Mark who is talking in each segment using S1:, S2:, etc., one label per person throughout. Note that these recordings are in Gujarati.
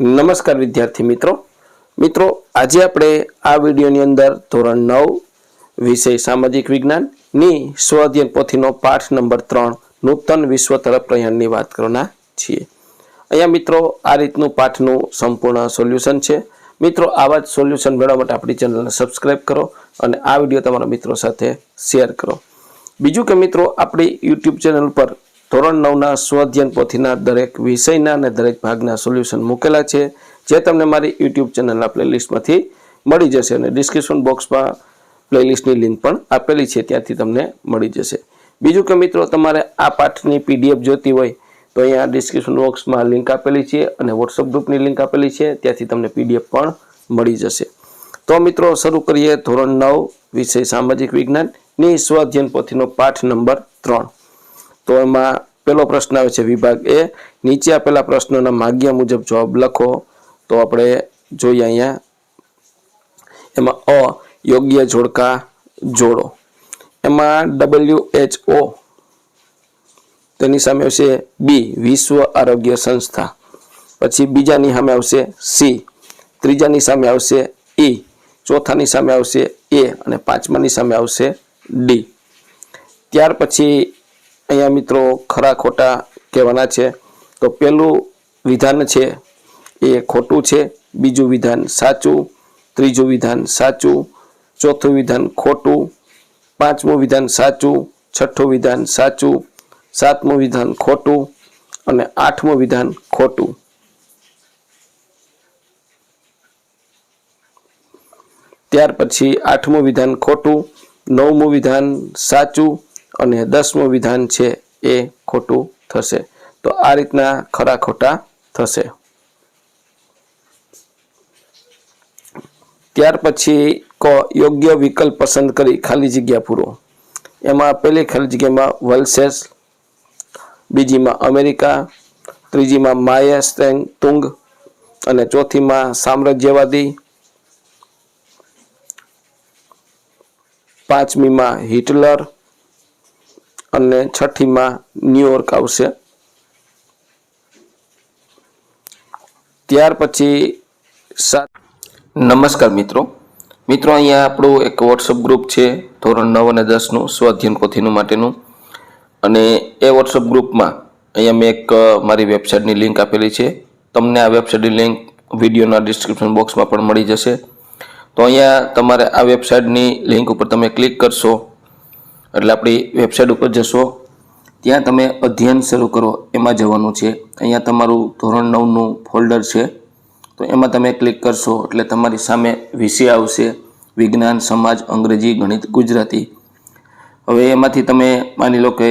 S1: નમસ્કાર વિદ્યાર્થી મિત્રો. મિત્રો, આજે આપણે આ વિડીયોની અંદર ધોરણ નવ, વિષય સામાજિક વિજ્ઞાનની સ્વ પોથીનો પાઠ નંબર ત્રણ, નૂતન વિશ્વ તરફ પ્રયાણની વાત કરવાના છીએ. અહીંયા મિત્રો, આ રીતનું પાઠનું સંપૂર્ણ સોલ્યુશન છે. મિત્રો, આવા જ સોલ્યુશન મેળવવા માટે આપણી ચેનલને સબસ્ક્રાઇબ કરો અને આ વીડિયો તમારા મિત્રો સાથે શેર કરો. બીજું કે મિત્રો, આપણી યુટ્યુબ ચેનલ પર ધોરણ નવના સ્વઅધ્યયન પોથીના દરેક વિષયના અને દરેક ભાગના સોલ્યુશન મૂકેલા છે, જે તમને મારી યુટ્યુબ ચેનલના પ્લેલિસ્ટમાંથી મળી જશે અને ડિસ્ક્રિપ્શન બોક્સમાં પ્લેલિસ્ટની લિંક પણ આપેલી છે, ત્યાંથી તમને મળી જશે. બીજું કે મિત્રો, તમારે આ પાઠની પીડીએફ જોતી હોય, તો અહીંયા ડિસ્ક્રિપ્શન બોક્સમાં લિંક આપેલી છે અને વોટ્સઅપ ગ્રુપની લિંક આપેલી છે, ત્યાંથી તમને પીડીએફ પણ મળી જશે. તો મિત્રો, શરૂ કરીએ ધોરણ નવ વિષય સામાજિક વિજ્ઞાનની સ્વઅધ્યયન પોથીનો પાઠ નંબર ત્રણ. તો એમાં પેલો પ્રશ્ન આવે છે વિભાગ એ. નીચે આપેલા પ્રશ્નોના માગ્યા મુજબ જવાબ લખો. તો આપણે જોઈએ અહીંયા. એમાં અ, યોગ્ય જોડકા જોડો. એમાં ડબલ્યુ એચ ઓ, તેની સામે આવશે બી, વિશ્વ આરોગ્ય સંસ્થા. પછી બીજાની સામે આવશે સી, ત્રીજાની સામે આવશે ઈ, ચોથાની સામે આવશે એ, અને પાંચમાની સામે આવશે ડી. ત્યાર પછી અહીંયા મિત્રો ખરા ખોટા કહેવાના છે. તો પહેલું વિધાન છે એ ખોટું છે, બીજું વિધાન સાચું, ત્રીજું વિધાન સાચું, ચોથું વિધાન ખોટું, પાંચમું વિધાન સાચું, છઠ્ઠું વિધાન સાચું, સાતમું વિધાન ખોટું અને આઠમું વિધાન ખોટું. ત્યાર પછી આઠમું વિધાન ખોટું, નવમું વિધાન સાચું અને દસમું વિધાન છે એ ખોટું થશે. તો આ રીતના ખરા ખોટા થશે. ત્યાર પછી કો યોગ્ય વિકલ્પ પસંદ કરી ખાલી જગ્યા પૂરો. એમાં પહેલી ખાલી જગ્યામાં વલસેસ, બીજીમાં અમેરિકા, ત્રીજીમાં માયસ્ટેંગ તુંગ અને ચોથીમાં સામ્રાજ્યવાદી, પાંચમીમાં હિટલર અને છઠ્ઠીમાં ન્યુયોર્ક આવશે. ત્યાર પછી સાત નમસ્કાર મિત્રો. મિત્રો, અહીંયા આપણું એક વોટ્સઅપ ગ્રુપ છે, ધોરણ નવ અને દસનું, સ્વાધ્યન પોથીનું માટેનું. અને એ વોટ્સઅપ ગ્રુપમાં અહીંયા મેં એક મારી વેબસાઇટની લિંક આપેલી છે. તમને આ વેબસાઇટની લિંક વિડીયોના ડિસ્ક્રિપ્શન બોક્સમાં પણ મળી જશે. તો અહીંયા તમારે આ વેબસાઇટની લિંક ઉપર તમે ક્લિક કરશો એટલે આપણી વેબસાઇટ ઉપર જશો, ત્યાં તમે અધ્યયન શરૂ કરો, એમાં જવાનું છે. અહીંયા તમારું ધોરણ નવનું ફોલ્ડર છે. તો એમાં તમે ક્લિક કરશો, એટલે તમારી સામે વિષય આવશે, વિજ્ઞાન, સમાજ, અંગ્રેજી, ગણિત, ગુજરાતી. હવે એમાંથી તમે માની લો કે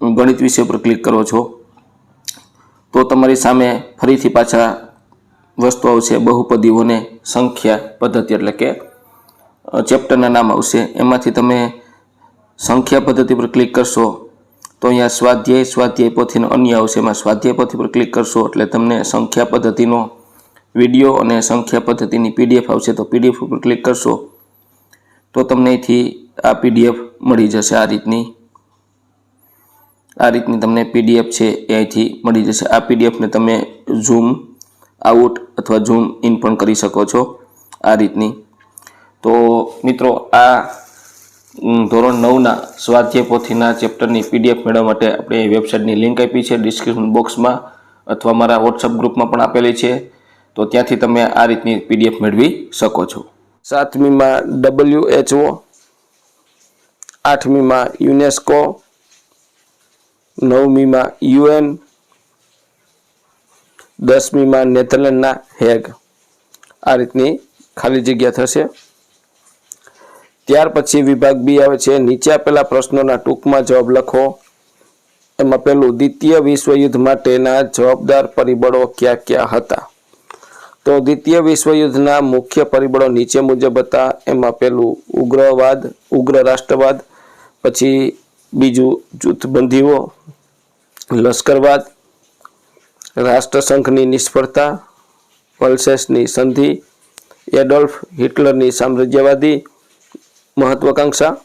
S1: ગણિત વિષય પર ક્લિક કરો છો, તો તમારી સામે ફરીથી પાછા વસ્તુ આવશે, બહુપદીઓને સંખ્યા પદ્ધતિ એટલે કે ચેપ્ટરના નામ આવશે. એમાંથી તમે સંખ્યા પદ્ધતિ પર ક્લિક કરશો, તો અહીંયા સ્વાધ્યાય સ્વાધ્યાય પોથીનો અન્ય આવશે. એમાં સ્વાધ્યાય પોથી પર ક્લિક કરશો એટલે તમને સંખ્યા પદ્ધતિનો વીડિયો અને સંખ્યા પદ્ધતિની પીડીએફ આવશે. તો પીડીએફ ઉપર ક્લિક કરશો, તો તમને અહીંથી આ પીડીએફ મળી જશે આ રીતની. આ રીતની તમને પીડીએફ છે એ અહીંથી મળી જશે. આ પીડીએફને તમે ઝૂમ આઉટ અથવા ઝૂમ ઇન પણ કરી શકો છો આ રીતની. તો મિત્રો, આ ધોરણ નવના સ્વાધ્યાય પોથીના ચેપ્ટરની પીડીએફ મેળવવા માટે આપણે વેબસાઇટની લિંક આપી છે. ડિસ્ક્રિપ્શન બોક્સમાં અથવા મારા વોટ્સઅપ ગ્રુપમાં પણ આપેલી છે. તો ત્યાંથી તમે આ રીતની પીડીએફ મેળવી શકો છો. સાતમીમાં ડબલ્યુ એચઓ આઠમીમાં યુનેસ્કો નવમીમાં યુએન દસમીમાં નેધરલેન્ડના હેગ. આ રીતની ખાલી જગ્યા થશે. ત્યાર પછી વિભાગ બી આવે છે. નીચે આપેલા પ્રશ્નોના ટૂંકમાં જવાબ લખો. એમાં પેલું, દ્વિતીય વિશ્વયુદ્ધ માટેના જવાબદાર પરિબળો કયા કયા હતા? તો દ્વિતીય વિશ્વયુદ્ધના મુખ્ય પરિબળો નીચે મુજબ હતા. એમાં પેલું, ઉગ્રવાદ ઉગ્ર રાષ્ટ્રવાદ પછી બીજું, જૂથબંધીઓ લશ્કરવાદ રાષ્ટ્રસંઘની નિષ્ફળતા પલ્સેસની સંધિ એડોલ્ફ હિટલરની સામ્રાજ્યવાદી મહત્વાકાંક્ષા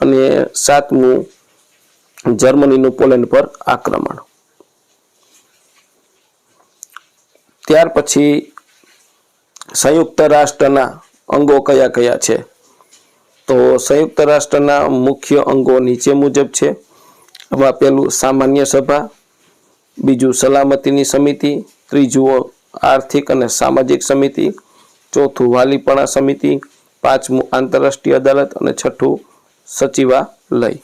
S1: અને સાતમું, જર્મનીનું પોલેન્ડ પર આક્રમણ. ત્યાર પછી સંયુક્ત રાષ્ટ્રના અંગો કયા કયા છે? તો સંયુક્ત રાષ્ટ્રના મુખ્ય અંગો નીચે મુજબ છે. એમાં પહેલું સામાન્ય સભા, બીજું સલામતીની સમિતિ, ત્રીજું આર્થિક અને સામાજિક સમિતિ, ચોથું વાલીપણા સમિતિ પાંચમું આંતરરાષ્ટ્રીય અદાલત અને છઠ્ઠું સચિવાલય.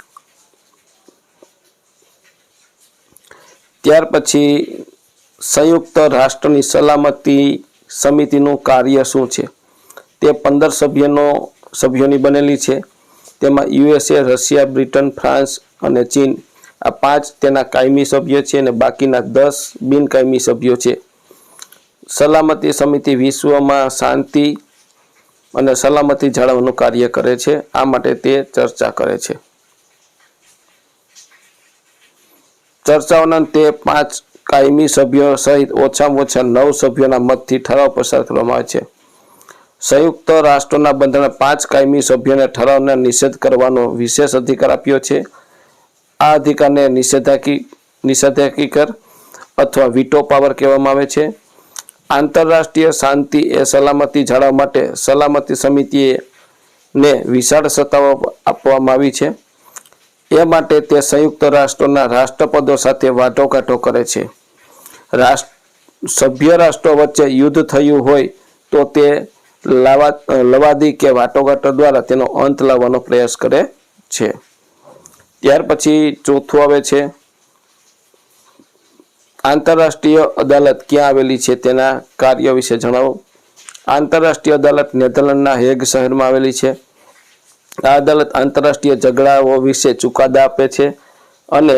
S1: ત્યાર પછી સંયુક્ત રાષ્ટ્રની સલામતી સમિતિનું કાર્ય શું છે? તે પંદર સભ્યનો, સભ્યોની બનેલી છે. તેમાં યુએસએ, રશિયા, બ્રિટન, ફ્રાન્સ અને ચીન. આ પાંચ તેના કાયમી સભ્ય છે અને બાકીના દસ બિનકાયમી સભ્યો છે. સલામતી સમિતિ વિશ્વમાં શાંતિ અને સલામતી જાળવવાનું કાર્ય કરે છે. આ માટે તે ચર્ચા કરે છે. ચર્ચાઓના તે પાંચ કાયમી સભ્યો સહિત ઓછામાં ઓછા નવ સભ્યોના મતથી ઠરાવ પસાર કરવામાં આવે છે. સંયુક્ત રાષ્ટ્રોના બંધારણ પાંચ કાયમી સભ્યોને ઠરાવને નિષેધ કરવાનો વિશેષ અધિકાર આપ્યો છે. આ અધિકારને નિષેધાકી નિષેધાકીકર અથવા વીટો પાવર કહેવામાં આવે છે. આંતરરાષ્ટ્રીય શાંતિ એ સલામતી જાળવવા માટે સલામતી સમિતિએ ને વિશાળ સત્તાઓ આપવામાં આવી છે. એ માટે તે સંયુક્ત રાષ્ટ્રોના રાષ્ટ્રપદો સાથે વાટોઘાટો કરે છે. રાષ્ટ્ર, સભ્ય રાષ્ટ્રો વચ્ચે યુદ્ધ થયું હોય તો તે લાવા, લવાદી કે વાટોઘાટો દ્વારા તેનો અંત લાવવાનો પ્રયાસ કરે છે. ત્યાર પછી ચોથું આવે છે આંતરરાષ્ટ્રીય અદાલત ક્યાં આવેલી છે તેના કાર્ય વિશે જણાવો. આંતરરાષ્ટ્રીય અદાલત નેધરલેન્ડના હેગ શહેરમાં આવેલી છે. આ અદાલત આંતરરાષ્ટ્રીય ઝઘડાઓ વિશે ચુકાદા આપે છે અને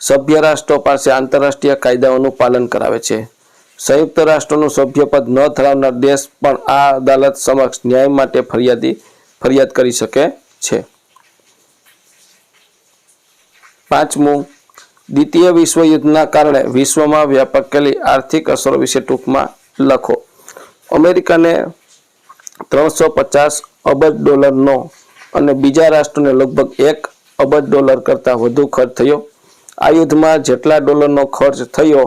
S1: સભ્ય રાષ્ટ્રો પાસે આંતરરાષ્ટ્રીય કાયદાઓનું પાલન કરાવે છે. સંયુક્ત રાષ્ટ્રોનું સભ્યપદ ન ધરાવનાર દેશ પણ આ અદાલત સમક્ષ ન્યાય માટે ફરિયાદી ફરિયાદ કરી શકે છે. પાંચમું દ્વિતીય વિશ્વયુદ્ધના કારણે વિશ્વમાં વ્યાપકેલી આર્થિક અસરો વિશે ટૂંકમાં લખો. અમેરિકાને ત્રણસો પચાસ અબજ ડોલરનો અને બીજા રાષ્ટ્રોને લગભગ એક અબજ ડોલર કરતાં વધુ ખર્ચ થયો. આ યુદ્ધમાં જેટલા ડોલરનો ખર્ચ થયો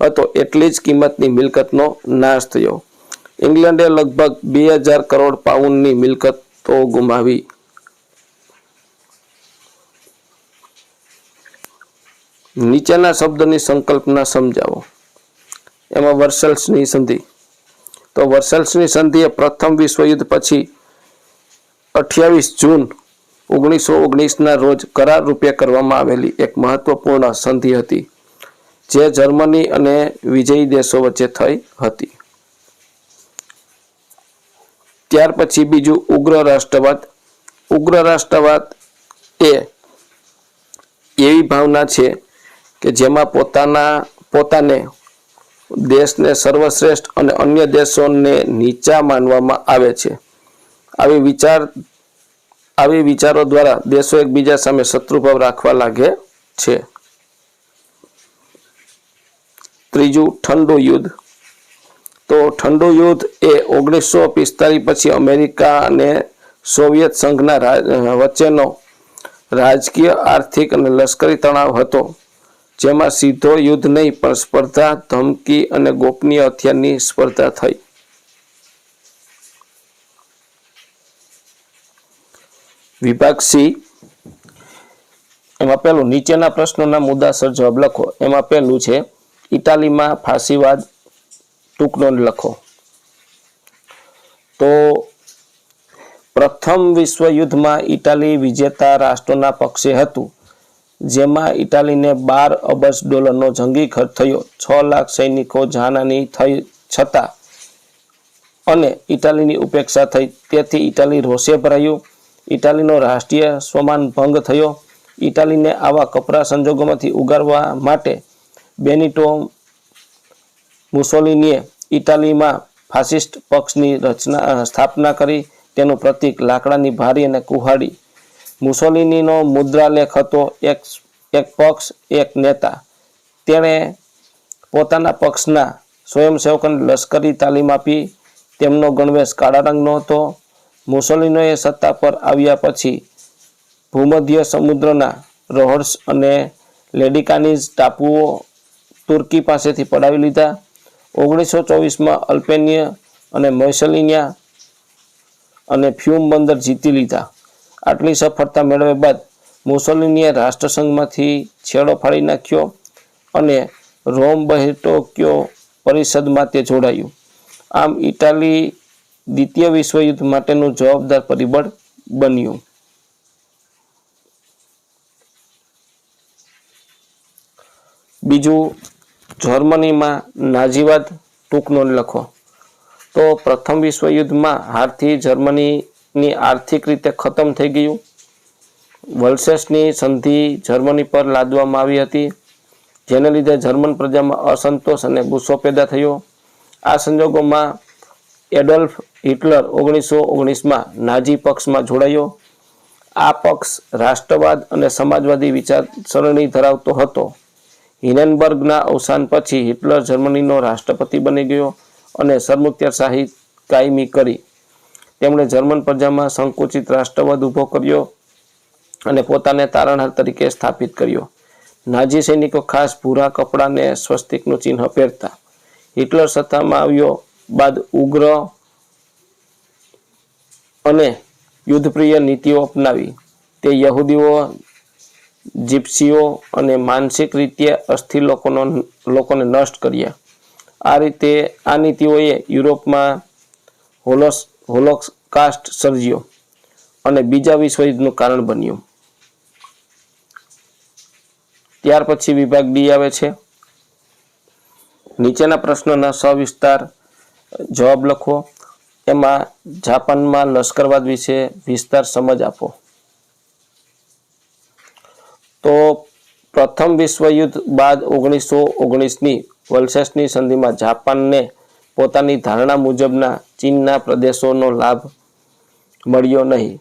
S1: હતો એટલી જ કિંમતની મિલકતનો નાશ થયો. ઇંગ્લેન્ડે લગભગ બે હજાર કરોડ પાઉન્ડની મિલકતો ગુમાવી. નીચેના શબ્દની સંકલ્પના સમજાવો. એમાં વર્સલ્સની સંધિ. તો વર્સલ્સની સંધિ એ પ્રથમ વિશ્વયુદ્ધ પછી અઠ્યાવીસ જૂન ઓગણીસો ઓગણીસના રોજ કરાર રૂપે કરવામાં આવેલી એક મહત્વપૂર્ણ સંધિ હતી, જે જર્મની અને વિજયી દેશો વચ્ચે થઈ હતી. ત્યાર પછી બીજું ઉગ્ર રાષ્ટ્રવાદ. ઉગ્ર રાષ્ટ્રવાદ એ એવી ભાવના છે કે જેમાં પોતાના, પોતાને દેશને સર્વશ્રેષ્ઠ અને અન્ય દેશોને નીચા માનવામાં આવે છે. આવી વિચાર, આવી વિચારો દ્વારા દેશો એકબીજા સામે શત્રુભાવ રાખવા લાગે છે. ત્રીજું, ઠંડુ યુદ્ધ. તો ઠંડુ યુદ્ધ એ ઓગણીસો પિસ્તાલીસ પછી અમેરિકા અને સોવિયત સંઘના વચ્ચેનો રાજકીય, આર્થિક અને લશ્કરી તણાવ હતો. જેમાં સીધો યુદ્ધ નહીં, પણ સ્પર્ધા, ધમકી અને ગોપનીય હથિયારની સ્પર્ધા થઈ. વિભાગ સી. એમાં પહેલું, નીચેના પ્રશ્નોના મુદ્દાસર જવાબ લખો. એમાં પહેલું છે, ઇટાલીમાં ફાંસીવાદ ટૂંકનો લખો. તો પ્રથમ વિશ્વયુદ્ધમાં ઇટાલી વિજેતા રાષ્ટ્રોના પક્ષે હતું. જેમાં ઇટાલીને બાર અબજ ડોલરનો જંગી ખર્ચ થયો. છ લાખ સૈનિકો જાનહાની થઈ છતાં અને ઇટાલીની ઉપેક્ષા થઈ. તેથી ઇટાલી રોષે ભરાયું. ઇટાલીનો રાષ્ટ્રીય સ્વમાન ભંગ થયો. ઇટાલીને આવા કપરા સંજોગોમાંથી ઉગારવા માટે બેનિટો મુસોલિનીએ ઇટાલીમાં ફાસિસ્ટ પક્ષની રચના, સ્થાપના કરી. તેનું પ્રતીક લાકડાની ભારી અને કુહાડી મુસોલિનીનો મુદ્રાલેખ હતો એક એક પક્ષ, એક નેતા. તેણે પોતાના પક્ષના સ્વયંસેવકોને લશ્કરી તાલીમ આપી. તેમનો ગણવેશ કાળા રંગનો હતો. મુસોલિનોએ સત્તા પર આવ્યા પછી ભૂમધ્ય સમુદ્રના રોહર્સ અને લેડિકાનીઝ ટાપુઓ તુર્કી પાસેથી પડાવી લીધા. ઓગણીસો ચોવીસમાં અલ્પેનિયા અને મૈસલિનિયા અને ફ્યુમ બંદર જીતી લીધા. આટલી સફળતા મેળવ્યા બાદ મુસોલિનીએ રાષ્ટ્રસંઘમાંથી છેડો ફાડી નાખ્યો અને રોમ બહેટોક્યો પરિષદમાં તે જોડાયું. આમ ઇટાલી દ્વિતીય વિશ્વયુદ્ધ માટેનું જવાબદાર પરિબળ બન્યું. બીજું, જર્મનીમાં નાજીવાદ ટૂંકનો લખો. તો પ્રથમ વિશ્વયુદ્ધમાં હારથી જર્મનીની આર્થિક રીતે ખતમ થઈ ગયું. વલ્સેસની સંધિ જર્મની પર લાદવામાં આવી હતી, જેને લીધે જર્મન પ્રજામાં અસંતોષ અને ગુસ્સો પેદા થયો. આ સંજોગોમાં એડોલ્ફ હિટલર ઓગણીસો ઓગણીસમાં નાજી પક્ષમાં જોડાયો. આ પક્ષ રાષ્ટ્રવાદ અને સમાજવાદી વિચારસરણી ધરાવતો હતો. હિનેનબર્ગના અવસાન પછી હિટલર જર્મનીનો રાષ્ટ્રપતિ બની ગયો અને સરમુખત્યારશાહી કાયમી કરી. તેમણે જર્મન પ્રજામાં સંકુચિત રાષ્ટ્રવાદ ઊભો કર્યો અને પોતાને તારણહાર તરીકે સ્થાપિત કર્યો. નાજી સૈનિકો ખાસ ભૂરા કપડાને સ્વસ્તિકનું ચિહ્ન પહેરતા. હિટલર સત્તામાં આવ્યો બાદ ઉગ્ર અને યુદ્ધપ્રિય નીતિઓ અપનાવી. તે યહૂદીઓ, જીપ્સીઓ અને માનસિક રીતે અસ્થિર લોકોનો લોકોને નષ્ટ કર્યા. આ રીતે આ નીતિઓએ યુરોપમાં હોલોસ હોલોકાસ્ટ સર્જ્યો અને બીજા વિશ્વયુદ્ધનું કારણ બન્યું. ત્યાર પછી વિભાગ ડી આવે છે. નીચેના પ્રશ્નોના સવિસ્તાર જવાબ લખો. એમાં જાપાનમાં લશ્કરવાદ વિશે વિસ્તાર સમજ આપો. તો પ્રથમ વિશ્વયુદ્ધ બાદ ઓગણીસો ઓગણીસની વલ્સેસની સંધિમાં જાપાનને પોતાની ધારણા મુજબના ચીનના પ્રદેશોનો લાભ મળ્યો નહીં.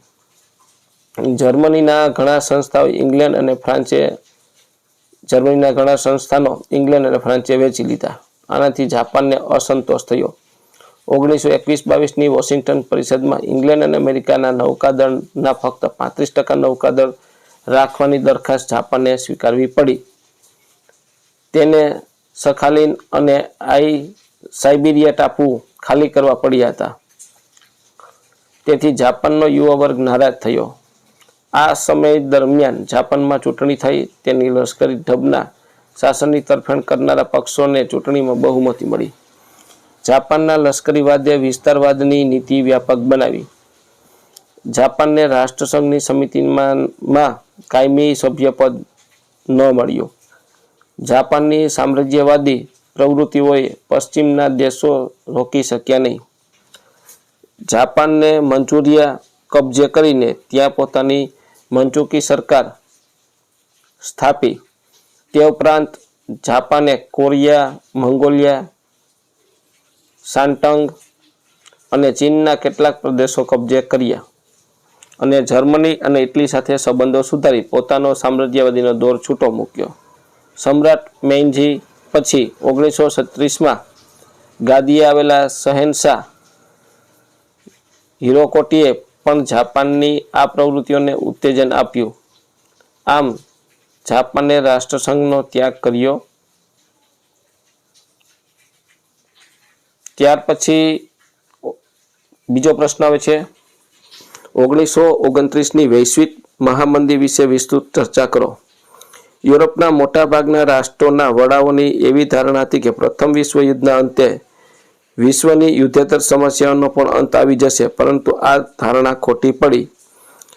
S1: જર્મનીના ઘણા સંસ્થાઓ ઇંગ્લેન્ડ અને ફ્રાન્સે જર્મનીના ઘણા સંસ્થાનો ઇંગ્લેન્ડ અને ફ્રાન્સે વેચી લીધા. આનાથી જાપાનને અસંતોષ થયો. ઓગણીસો એકવીસ બાવીસની વોશિંગ્ટન પરિષદમાં ઇંગ્લેન્ડ અને અમેરિકાના નૌકાદળના ફક્ત પાંત્રીસ ટકા નૌકાદળ રાખવાની દરખાસ્ત જાપાનને સ્વીકારવી પડી. તેને સખાલિન અને આઈ સાઇબિરિયા ટાપુ ખાલી કરવા પડ્યા હતા. તેથી જાપાનનો યુવા વર્ગ નારાજ થયો. આ સમય દરમિયાન જાપાનમાં ચૂંટણી થઈ, તેની લશ્કરી ઢબના શાસનની તરફેણ કરનારા પક્ષોને ચૂંટણીમાં બહુમતી મળી. જાપાનના લશ્કરીવાદે વિસ્તારવાદની નીતિ વ્યાપક બનાવી. જાપાનને રાષ્ટ્રસંઘની સમિતિમાં કાયમી સભ્યપદ ન મળ્યું. જાપાનની સામ્રાજ્યવાદી પ્રવૃત્તિઓએ પશ્ચિમના દેશો રોકી શક્યા નહીં. જાપાનને મંચુરિયા કબજે કરીને ત્યાં પોતાની મંચુકી સરકાર સ્થાપી. તે ઉપરાંત જાપાને કોરિયા, મંગોલિયા સાન્ટંગ અને ચીનના કેટલાક પ્રદેશો કબજે કર્યા અને જર્મની અને ઇટલી સાથે સંબંધો સુધારી પોતાનો સામ્રાજ્યવાદીનો દોર છૂટો મૂક્યો. સમ્રાટ મેઇનજી પછી ઓગણીસો છત્રીસમાં ગાદીએ આવેલા શહેનશાહ હિરોકોટીએ પણ જાપાનની આ પ્રવૃત્તિઓને ઉત્તેજન આપ્યું. આમ જાપાને રાષ્ટ્રસંઘનો ત્યાગ કર્યો. ત્યાર પછી બીજો પ્રશ્ન આવે છે. ઓગણીસો ઓગણત્રીસની વૈશ્વિક મહામંદી વિશે વિસ્તૃત ચર્ચા કરો. યુરોપના મોટાભાગના રાષ્ટ્રોના વડાઓની એવી ધારણા હતી કે પ્રથમ વિશ્વયુદ્ધના અંતે વિશ્વની યુદ્ધેતર સમસ્યાઓનો પણ અંત આવી જશે. પરંતુ આ ધારણા ખોટી પડી.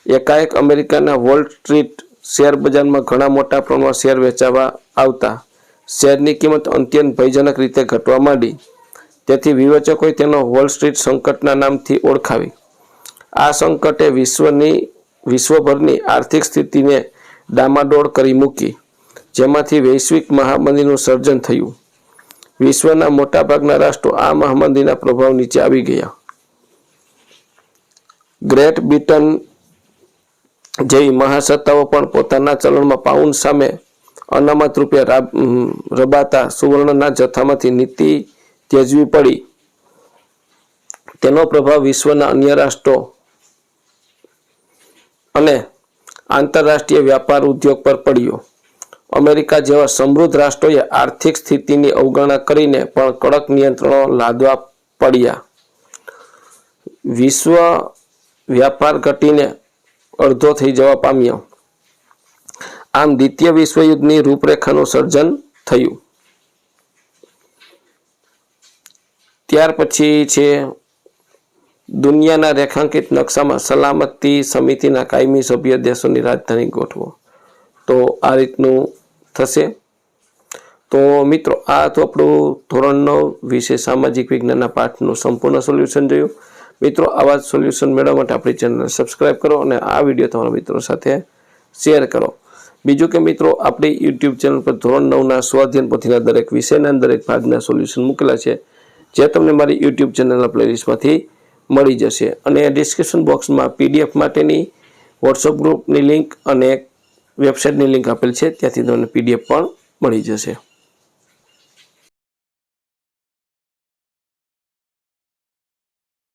S1: એકાએક અમેરિકાના વોલ સ્ટ્રીટ શેર બજારમાં ઘણા મોટા પ્રમાણમાં શેર વેચાવા આવતા શેરની કિંમત અત્યંત ભયજનક રીતે ઘટવા માંડી. તેથી વિવેચકોએ તેનો વોલ સ્ટ્રીટ સંકટના નામથી ઓળખાવી. આ સંકટે વિશ્વની, વિશ્વભરની આર્થિક સ્થિતિને ડામાડોળ કરી મૂકી, જેમાંથી વૈશ્વિક મહામંદીનું સર્જન થયું. વિશ્વના મોટાભાગના રાષ્ટ્રો આ મહામંદીના પ્રભાવ નીચે આવી ગયા. ગ્રેટ બ્રિટન જેવી મહાસત્તાઓ પણ પોતાના ચલણમાં પાઉન્ડ સામે અનામત રૂપે રબાતા સુવર્ણના જથ્થામાંથી નીતિ ત્યજવી પડી. તેનો પ્રભાવ વિશ્વના અન્ય રાષ્ટ્રો અને આંતરરાષ્ટ્રીય વ્યાપાર ઉદ્યોગ પર પડ્યો. અમેરિકા જેવા સમૃદ્ધ રાષ્ટ્રોએ આર્થિક સ્થિતિની અવગણના કરીને પણ કડક નિયંત્રણો લાદવા પડ્યા. વિશ્વ વ્યાપાર ઘટીને અડધો થઈ જવા પામ્યો. આમ દ્વિતીય વિશ્વયુદ્ધની રૂપરેખાનું સર્જન થયું. ત્યાર પછી છે દુનિયાના રેખાંકિત નકશામાં સલામતી સમિતિના કાયમી સભ્ય દેશોની રાજધાની ગોઠવો. તો આ રીતનું થશે. તો મિત્રો, આ તો આપણું ધોરણ નવ વિશે સામાજિક વિજ્ઞાનના પાઠનું સંપૂર્ણ સોલ્યુશન જોયું. મિત્રો, આવા જ સોલ્યુશન મેળવવા માટે આપણી ચેનલને સબસ્ક્રાઈબ કરો અને આ વીડિયો તમારા મિત્રો સાથે શેર કરો. બીજું કે મિત્રો, આપણી યુટ્યુબ ચેનલ પર ધોરણ નવના સ્વાધ્યન પોથીના દરેક વિષયના દરેક ભાગના સોલ્યુશન મૂકેલા છે. જે તમને મારી યુટ્યુબ ચેનલના પ્લેલિસ્ટમાંથી મળી જશે. અને ડિસ્ક્રિપ્શન બોક્સમાં પીડીએફ માટેની વોટ્સઅપ ગ્રુપની લિંક અને વેબસાઇટની લિંક આપેલ છે. ત્યાંથી તમને પીડીએફ પણ મળી જશે.